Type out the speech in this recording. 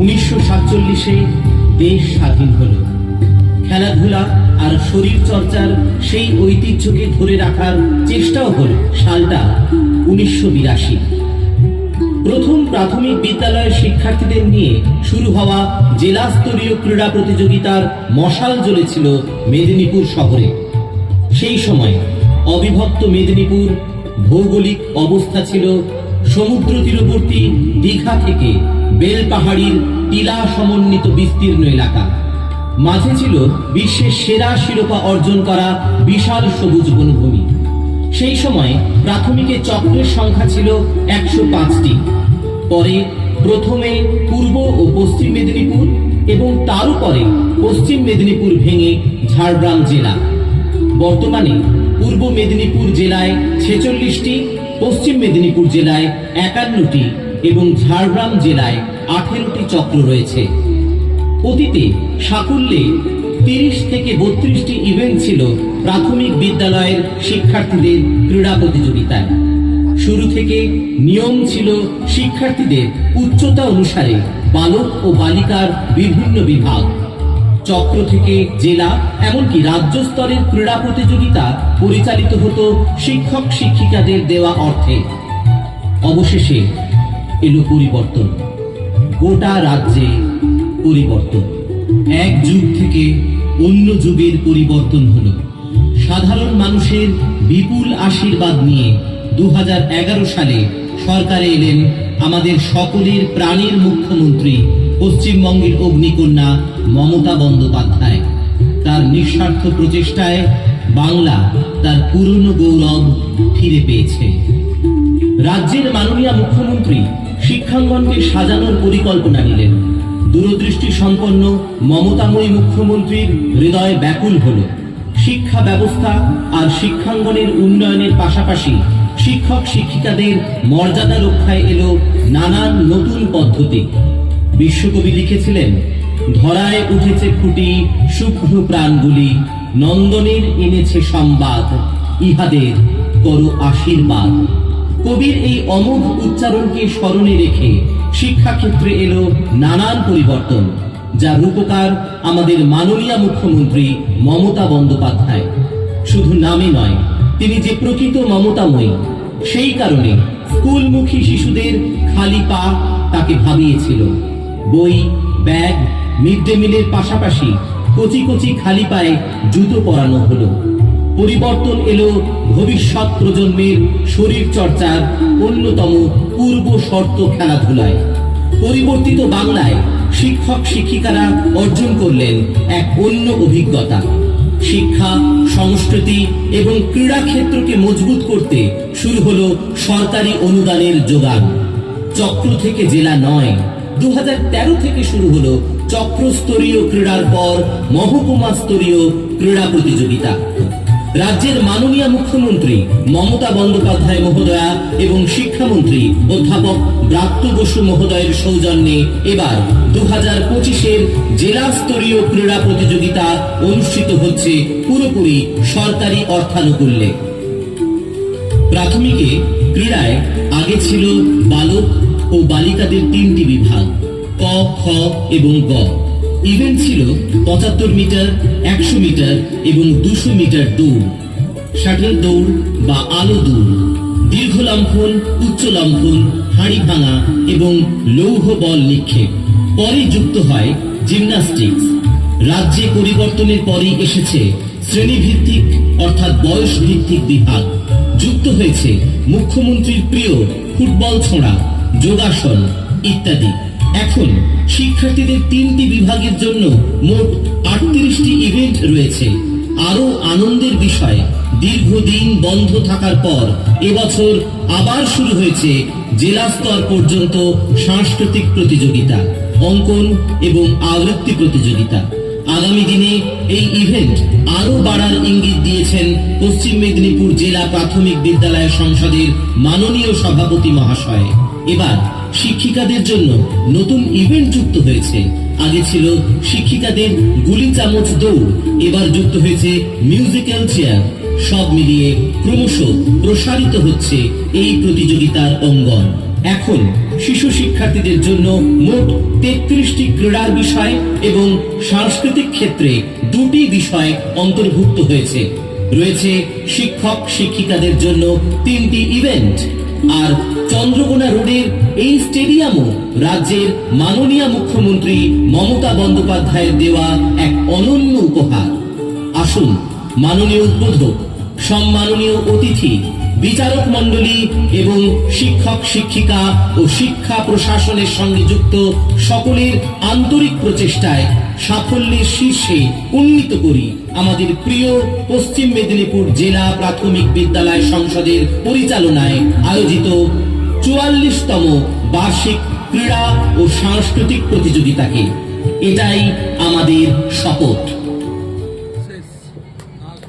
উনিশশো সাতচল্লিশে দেশ স্বাধীন হল। খেলাধুলা আর শরীর চর্চার সেই ঐতিহ্যকে ধরে রাখার চেষ্টাও হল সালটা উনিশশো বিরাশি। প্রথম প্রাথমিক বিদ্যালয়ের শিক্ষার্থীদের নিয়ে শুরু হওয়া জেলা স্তরীয় ক্রীড়া প্রতিযোগিতার মশাল জ্বলেছিল মেদিনীপুর শহরে। সেই সময় অবিভক্ত মেদিনীপুর ভৌগোলিক অবস্থা ছিল সমুদ্র তীরবর্তী দীঘা থেকে বেলপাহাড়ির টিলা সমন্বিত বিস্তীর্ণ এলাকা। মাঝে ছিল বিশ্বের সেরা শিরোপা অর্জন করা বিশাল সবুজ বনভূমি। সেই সময় প্রাথমিকে চক্রের সংখ্যা ছিল একশো পাঁচটি। পরে প্রথমে পূর্ব ও পশ্চিম মেদিনীপুর এবং তারও পরে পশ্চিম মেদিনীপুর ভেঙে ঝাড়গ্রাম জেলা। বর্তমানে পূর্ব মেদিনীপুর জেলায় ছেচল্লিশটি, পশ্চিম মেদিনীপুর জেলায় একান্নটি এবং ঝাড়গ্রাম জেলায় আঠেরোটি চক্র রয়েছে। অতীতে সাকুল্যে তিরিশ থেকে বত্রিশটি ইভেন্ট ছিল প্রাথমিক বিদ্যালয়ের শিক্ষার্থীদের ক্রীড়া প্রতিযোগিতায়। শুরু থেকে নিয়ম ছিল শিক্ষার্থীদের উচ্চতা অনুসারে বালক ও বালিকার বিভিন্ন বিভাগ। চক্র থেকে জেলা এমনকি রাজ্য স্তরের ক্রীড়া প্রতিযোগিতা পরিচালিত হতো শিক্ষক শিক্ষিকাদের দেওয়া অর্থে। অবশেষে এলো পরিবর্তন। গোটা রাজ্যে পরিবর্তন। এক যুগ থেকে অন্য যুগের পরিবর্তন হলো। সাধারণ মানুষের বিপুল আশীর্বাদ নিয়ে দু হাজার এগারো সালে সরকারে এলেন আমাদের সকলের প্রাণের মুখ্যমন্ত্রী, পশ্চিমবঙ্গের অগ্নিকন্যা মমতা বন্দ্যোপাধ্যায়। তার নিঃস্বার্থ প্রচেষ্টায় বাংলা তার পুরনো গৌরব ফিরে পেয়েছে। রাজ্যের মাননীয় মুখ্যমন্ত্রী শিক্ষাঙ্গনকে সাজানোর পরিকল্পনা নিলেন। দূরদৃষ্টি সম্পন্ন মমতাময়ী মুখ্যমন্ত্রীর হৃদয় ব্যাকুল হল। শিক্ষা ব্যবস্থা আর শিক্ষাঙ্গনের উন্নয়নের পাশাপাশি শিক্ষক শিক্ষিকাদের মর্যাদা রক্ষায় এলো নানান নতুন পদ্ধতি। বিশ্বকবি লিখেছিলেন, ধরায় উঠেছে খুঁটি, শুভ্র প্রাণগুলি, নন্দনের এনেছে সংবাদ ইহাদের করো আশীর্বাদ। কবির এই অমোঘ উচ্চারণকে স্মরণে রেখে শিক্ষাক্ষেত্রে এলো নানান পরিবর্তন, যা রূপকার আমাদের মাননীয় মুখ্যমন্ত্রী মমতা বন্দ্যোপাধ্যায়। শুধু নামে নয়, তিনি যে প্রকৃত মমতাময়ী, সেই কারণে স্কুলমুখী শিশুদের খালি পা তাকে ভাবিয়েছিল। বই, ব্যাগ, মিড ডে মিলের পাশাপাশি কচি কচি খালি পায়ে জুতো পরানো হলো। পরিবর্তন এলো ভবিষ্যৎ প্রজন্মের শরীর চর্চার অন্যতম পূর্ব শর্ত খেলাধুলায়। পরিবর্তিত বাংলায় শিক্ষক শিক্ষিকারা অর্জন করলেন এক অন্য অভিজ্ঞতা। শিক্ষা, সংস্কৃতি এবং ক্রীড়া ক্ষেত্রকে মজবুত করতে শুরু হলো সরকারি অনুদানের যোগান। চক্র থেকে জেলা নয় দু থেকে শুরু হলো চক্রস্তরীয় ক্রীড়ার পর মহকুমা স্তরীয় ক্রীড়া প্রতিযোগিতা। রাজ্যের মাননীয় মুখ্যমন্ত্রী মমতা বন্দ্যোপাধ্যায় মহোদয়া এবং শিক্ষামন্ত্রী অধ্যাপক ব্রাত্য বসু মহোদয়ের সৌজন্যে এবার দু হাজার পঁচিশের জেলা স্তরীয় ক্রীড়া প্রতিযোগিতা অনুষ্ঠিত হচ্ছে পুরোপুরি সরকারি অর্থানুকূল্যে। প্রাথমিকে ক্রীড়ায় আগে ছিল বালক ও বালিকাদের তিনটি বিভাগ, ক, খ এবং গ। ইভেন্ট ছিল পঁচাত্তর মিটার, একশো মিটার এবং দুশো মিটার দৌড়। শাটল দৌড় বা আলো দৌড়। দীর্ঘ লম্ফন, উচ্চ লম্ফন, হাঁড়ি ভাঙা এবং লৌহ বল নিক্ষেপ। পরে যুক্ত হয় জিমনাস্টিক্স রাজ্যে পরিবর্তনের পরই এসেছে শ্রেণীভিত্তিক অর্থাৎ বয়স ভিত্তিক বিভাগ। যুক্ত হয়েছে মুখ্যমন্ত্রীর প্রিয় ফুটবল ছোঁড়া, যোগাসন ইত্যাদি। এখন শিক্ষার্থীদের তিনটি বিভাগের জন্য মোট আটত্রিশটি ইভেন্ট রয়েছে। আরও আনন্দের বিষয়, দীর্ঘদিন বন্ধ থাকার পর এবছর আবার শুরু হয়েছে জেলা স্তর পর্যন্ত সাংস্কৃতিক প্রতিযোগিতা, অঙ্কন এবং আবৃত্তি প্রতিযোগিতা। আগামী দিনে এই ইভেন্ট আরও বাড়ার ইঙ্গিত দিয়েছেন পশ্চিম মেদিনীপুর জেলা প্রাথমিক বিদ্যালয় সংসদের মাননীয় সভাপতি মহাশয়। এবার শিক্ষিকাদের জন্য নতুন ইভেন্ট যুক্ত হয়েছে। আগে ছিল শিক্ষিকাদের গুলি চামচ দৌড়, এবার যুক্ত হয়েছে মিউজিক্যাল চেয়ার সব মিলিয়ে ক্রমশ প্রসারিত হচ্ছে এই প্রতিযোগিতার অঙ্গন। এখন শিশু শিক্ষার্থীদের জন্য মোট তেত্রিশটি ক্রীড়ার বিষয় এবং সাংস্কৃতিক ক্ষেত্রে দুটি বিষয় অন্তর্ভুক্ত হয়েছে। রয়েছে শিক্ষক শিক্ষিকাদের জন্য তিনটি ইভেন্ট আর চন্দ্রকোনা রোডের এই স্টেডিয়ামও রাজ্যের মাননীয় মুখ্যমন্ত্রী মমতা বন্দ্যোপাধ্যায়ের দেওয়া এক অনন্য উপহার। আসুন, মাননীয় উদ্বোধক, সম্মাননীয় অতিথি, বিচারক মণ্ডলী এবং শিক্ষক, শিক্ষিকা ও শিক্ষা প্রশাসনের সঙ্গে যুক্ত সকলের আন্তরিক প্রচেষ্টায় সাফল্যের শীর্ষে উন্নীত করি আমাদের প্রিয় পশ্চিম মেদিনীপুর জেলা প্রাথমিক বিদ্যালয় সংসদের পরিচালনায় আয়োজিত চুয়াল্লিশতম বার্ষিক ক্রীড়া ও সাংস্কৃতিক প্রতিযোগিতাকে। এটাই আমাদের শপথ।